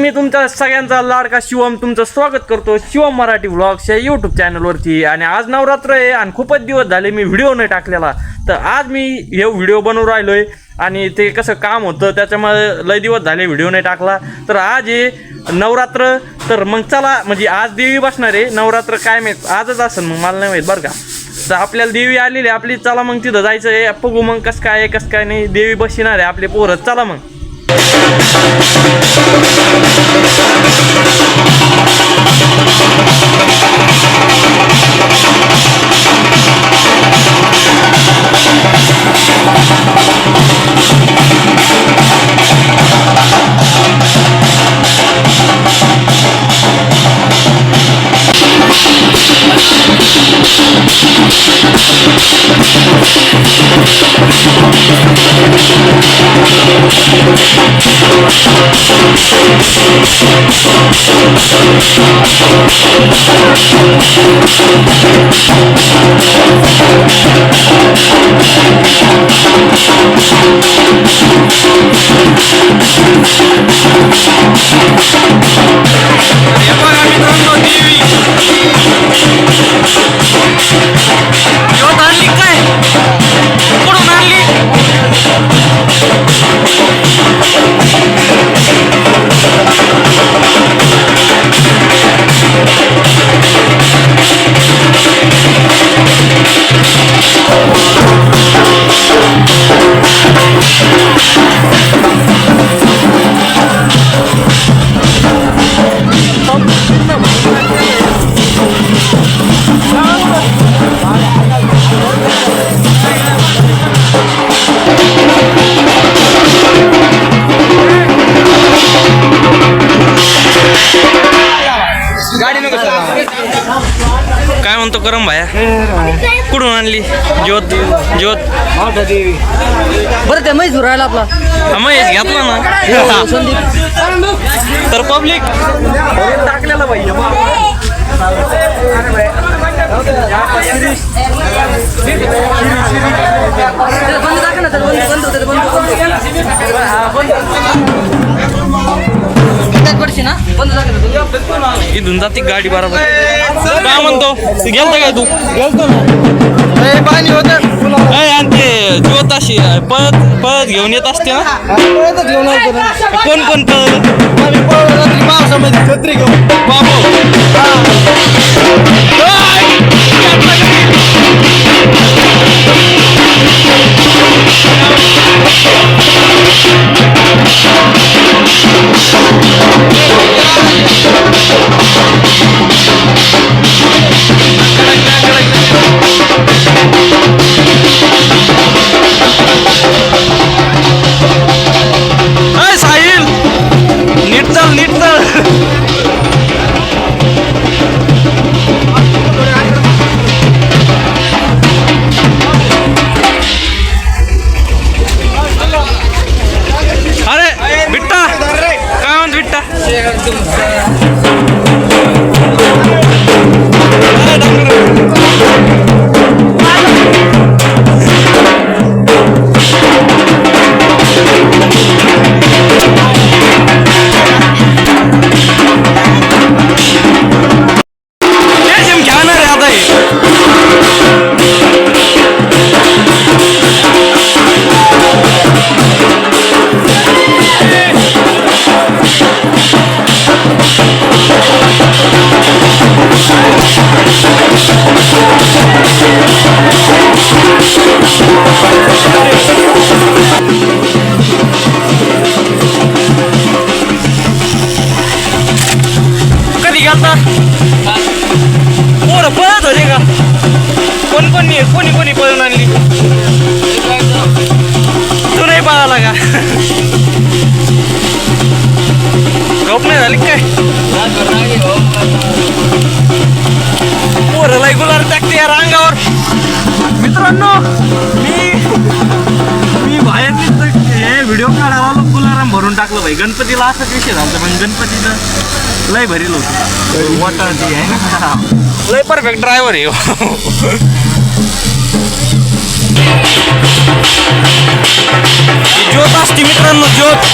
मी तुमच्या सगळ्यांचा लाडका शिवम तुमचं स्वागत करतो शिवम मराठी व्लॉग्स या यूट्यूब चॅनलवरती आणि आज नवरात्र आहे आणि खूपच दिवस झाले मी व्हिडिओ नाही टाकलेला. तर आज मी हे व्हिडिओ बनवून राहिलोय आणि ते कसं काम होतं त्याच्यामुळे लय दिवस झाले व्हिडिओ नाही टाकला. तर आज हे नवरात्र. तर मग चला म्हणजे आज देवी बसणार आहे. नवरात्र काय माहीत? आजच असेल मग मला नाही माहीत बरं का. तर आपल्याला देवी आलेली आहे. आपली चला मग तिथं जायचं आहे. बघू मग कसं काय आहे कसं काय नाही. देवी बसणार आहे आपले पोरं. चला मग. हे काय म्हणतो करम भाया? कुठून आणली? ज्योत ज्योत. बरं ते मैसूर राहिला आपला. हा, महेश घेतला ना? संदीप. तर पब्लिक टाकलेला त्याला ना बंद पडशी ना? बंद टाका ना इथून जाते गाडी बरोबर. काय म्हणतो? गेलता काय तू? पाणी होतं. काय आणि ते ज्योत अशी पळत पळत घेऊन येत असते ना? घेऊन ना. कोण कोण पळत? आम्ही पळलो रात्री पावसामध्ये. छत्री घेऊन. बाबू. अय कधी गेलता? पोरं पळत होते का? कोण कोणी कोणी कोणी पळून आणली? तू नाही पळाला का? गप नाही झाली काय? गणपतीला झालं पण गणपतीचं लय भरील होतं. वाटाची आहे. ना लय परफेक्ट ड्रायव्हर आहे हो. ज्योत असते मित्रांनो ज्योत.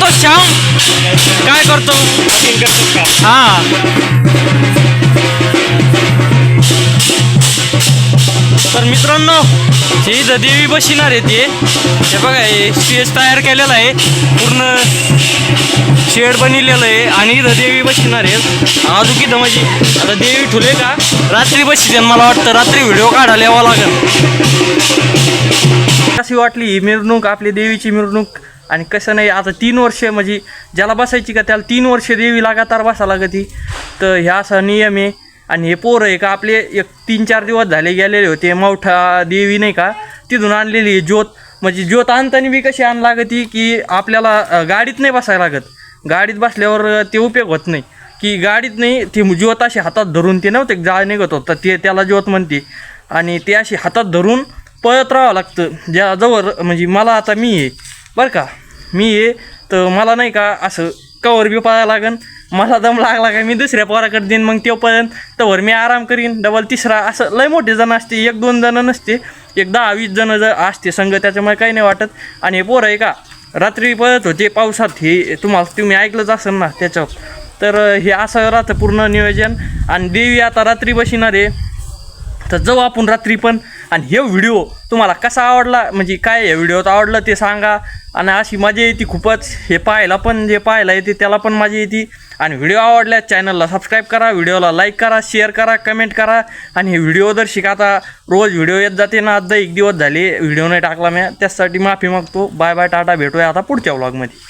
काय श्याम काय करतो? हा. तर मित्रांनो हे इथं देवी बसणार आहे ते. हे बघा हे स्टेज तयार केलेलं आहे. पूर्ण शेड बनवलेलं आहे आणि इथं देवी बसणार आहे. अजून इथं म्हणजे आता देवी ठुले का? रात्री बसते मला वाटतं रात्री व्हिडिओ काढायला यावा लागेल. कशी वाटली मिरवणूक आपली देवीची मिरवणूक. आणि कसं नाही आता तीन वर्ष म्हणजे ज्याला बसायची का त्याला तीन वर्ष देवी लगातार बसा लागती तर ह्या असा नियम आहे. आणि हे पोरं आहे का आपले एक तीन चार दिवस झाले गेलेले होते. मोठा देवी नाही का तिथून आणलेली आहे ज्योत. म्हणजे ज्योत आणताना बी कशी आण लागती की आपल्याला गाडीत नाही बसायला लागत. गाडीत बसल्यावर ते उपयोग होत नाही. की गाडीत नाही ती ज्योत अशी हातात धरून ते नव्हते जाळ निघत होतं. ते त्याला ज्योत म्हणते. आणि ते अशी हातात धरून पळत राहावं लागतं. ज्या जवळ म्हणजे मला आता मी आहे. बरं का? मी ये तर मला नाही का असं कवर बी पळायला लागन. मला दम लागला का मी दुसऱ्या पोराकडे देईन मग तेव्हापर्यंत तवर मी आराम करीन. डबल तिसरा असं लय मोठे जण असते एक दोन जण नसते एक दहा वीस जण जर असते संघ त्याच्यामुळे काही नाही वाटत. आणि हे पोरं आहे का रात्री पळत होते पावसात. हे तुम्हाला तुम्ही ऐकलंच असेल ना त्याच्यावर. तर हे असं राहतं पूर्ण नियोजन. आणि देवी आता रात्री बसणार आहे. तर जाऊ आपण रात्री पण. आणि हे व्हिडिओ तुम्हाला कसा आवडला म्हणजे काय या व्हिडिओत आवडलं ते सांगा. आणि अशी मजा येते खूपच. हे पाहायला पण जे पाहायला येते त्याला पण मजा येते. आणि व्हिडिओ आवडल्यास चॅनलला सबस्क्राईब करा व्हिडिओला लाईक करा शेअर करा कमेंट करा. आणि हे व्हिडिओ जर शिकाता रोज व्हिडिओ येत जाते ना आता एक दिवस झाले व्हिडिओ नाही टाकला मी त्यासाठी माफी मागतो. बाय बाय टाटा भेटूया आता पुढच्या व्लॉगमध्ये